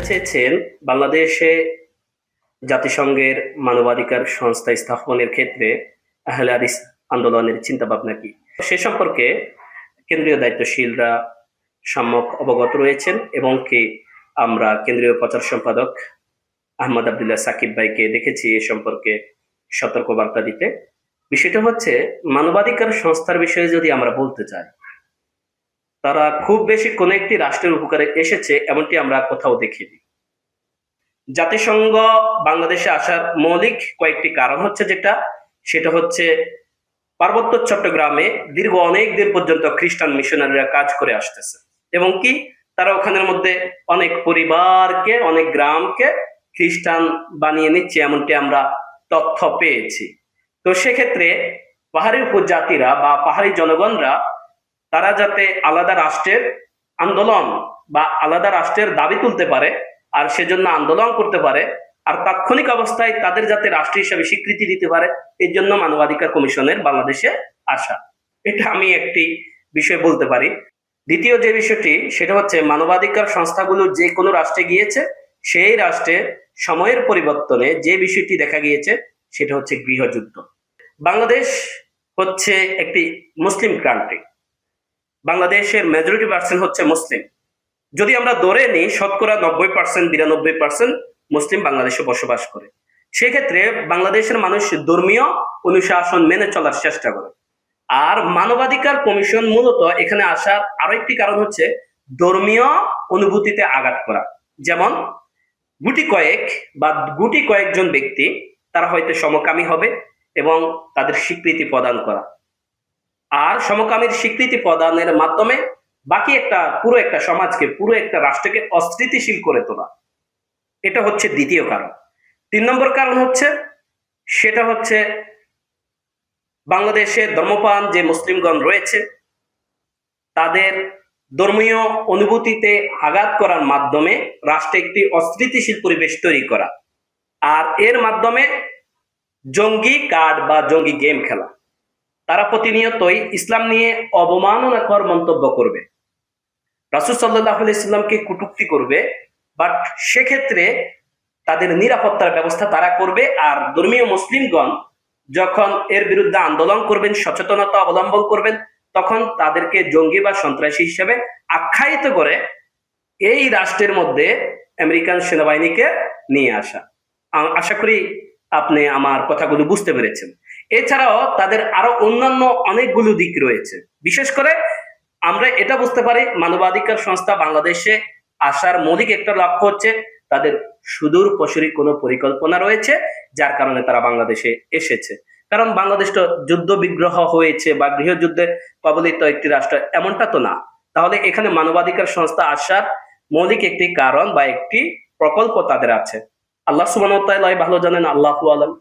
জানতে চেয়েছেন বাংলাদেশে জাতিসংঘের মানবাধিকার সংস্থা স্থাপনের ক্ষেত্রে আহলে হাদিস আন্দোলনের চিন্তা ভাবনা কি? সে সম্পর্কে কেন্দ্রীয় দায়িত্বশীলরা সম্যক অবগত রয়েছেন এবং কি আমরা কেন্দ্রীয় প্রচার সম্পাদক আহমদ আবদুল্লাহ সাকিব ভাইকে দেখেছি এ সম্পর্কে সতর্ক বার্তা দিতে। বিষয়টা হচ্ছে, মানবাধিকার সংস্থার বিষয়ে যদি আমরা বলতে চাই তারা খুব বেশি কোনো একটি রাষ্ট্রের উপকারে এসেছে, এমনটি আমরা কোথাও দেখিনি। জাতিসংঘ বাংলাদেশে আসার মৌলিক কয়েকটি কারণ হচ্ছে যেটা। সেটা হচ্ছে পার্বত্য চট্টগ্রামে দীর্ঘ অনেক দিন পর্যন্ত খ্রিস্টান মিশনারিরা কাজ করে আসতেছে। এবং কি? তারা ওখানের মধ্যে অনেক পরিবারকে, অনেক গ্রামকে খ্রিস্টান বানিয়ে নিচ্ছে, এমনটি আমরা তথ্য পেয়েছি। তো সেক্ষেত্রে পাহাড়ি উপজাতিরা বা পাহাড়ি জনগণরা তারা যাতে আলাদা রাষ্ট্রের আন্দোলন বা আলাদা রাষ্ট্রের দাবি তুলতে পারে আর সেজন্য আন্দোলন করতে পারে আর তাৎক্ষণিক অবস্থায় তাদের যাতে রাষ্ট্র হিসাবে স্বীকৃতি দিতে পারে, এর জন্য মানবাধিকার কমিশনের বাংলাদেশে আসা। এটা আমি একটি বিষয় বলতে পারি। দ্বিতীয় যে বিষয়টি, সেটা হচ্ছে মানবাধিকার সংস্থাগুলো যে কোনো রাষ্ট্রে গিয়েছে, সেই রাষ্ট্রে সময়ের পরিবর্তনে যে বিষয়টি দেখা গিয়েছে, সেটা হচ্ছে গৃহযুদ্ধ। বাংলাদেশ হচ্ছে একটি মুসলিম কান্ট্রি বাংলাদেশের মেজরিটি পার্সেন্ট হচ্ছে মুসলিম। যদি আমরা ধরে নিই, শতকরা নব্বই পার্সেন্ট বিরানব্বই পার্সেন্ট মুসলিম বাংলাদেশে বসবাস করে। সেক্ষেত্রে বাংলাদেশের মানুষ ধর্মীয় অনুশাসন মেনে চলার চেষ্টা করে। আর মানবাধিকার কমিশন মূলত এখানে আসার আরও একটি কারণ হচ্ছে ধর্মীয় অনুভূতিতে আঘাত করা। যেমন, গুটি কয়েক বা গুটি কয়েকজন ব্যক্তি, তারা হয়তো সমকামী হবে এবং তাদের স্বীকৃতি প্রদান করা। আর সমকামীর স্বীকৃতি প্রদানের মাধ্যমে বাকি একটা পুরো একটা সমাজকে, পুরো একটা রাষ্ট্রকে অস্থিতিশীল করে তোলা। এটা হচ্ছে দ্বিতীয় কারণ। তিন নম্বর কারণ হচ্ছে, সেটা হচ্ছে বাংলাদেশে ধর্মপান যে মুসলিমগণ রয়েছে, তাদের ধর্মীয় অনুভূতিতে আঘাত করার মাধ্যমে রাষ্ট্রে একটি অস্থিতিশীল পরিবেশ তৈরি করা। আর এর মাধ্যমে জঙ্গি কার্ড বা জঙ্গি গেম খেলা। তারা প্রতিনিয়তই ইসলাম নিয়ে অবমাননাকর মন্তব্য করবে। রাসুল সাল্লাহ ইসলামকে কুটুক্তি করবে, বাট সেক্ষেত্রে তাদের নিরাপত্তার ব্যবস্থা তারা করবে আর ধর্মীয় মুসলিমগণ যখন এর বিরুদ্ধে আন্দোলন করবেন, সচেতনতা অবলম্বন করবেন, তখন তাদেরকে জঙ্গি বা সন্ত্রাসী হিসেবে আখ্যায়িত করে এই রাষ্ট্রের মধ্যে আমেরিকান সেনাবাহিনীকে নিয়ে আসা। আশা করি আপনি আমার কথাগুলো বুঝতে পেরেছেন। এছাড়াও তাদের আরও অন্যান্য অনেকগুলো দিক রয়েছে। বিশেষ করে আমরা এটা বুঝতে পারি, মানবাধিকার সংস্থা বাংলাদেশে আসার মৌলিক একটা লক্ষ্য হচ্ছে তাদের সুদূর প্রসারী কোনো পরিকল্পনা রয়েছে, যার কারণে তারা বাংলাদেশে এসেছে। কারণ বাংলাদেশ তো যুদ্ধ বিগ্রহ হয়েছে বা গৃহযুদ্ধে কবলিত একটি রাষ্ট্র, এমনটা তো না। তাহলে এখানে মানবাধিকার সংস্থা আসার মৌলিক একটি কারণ বা একটি প্রকল্প তাদের আছে। আল্লাহ সুবান ভালো জানেন, আল্লাহ আলম।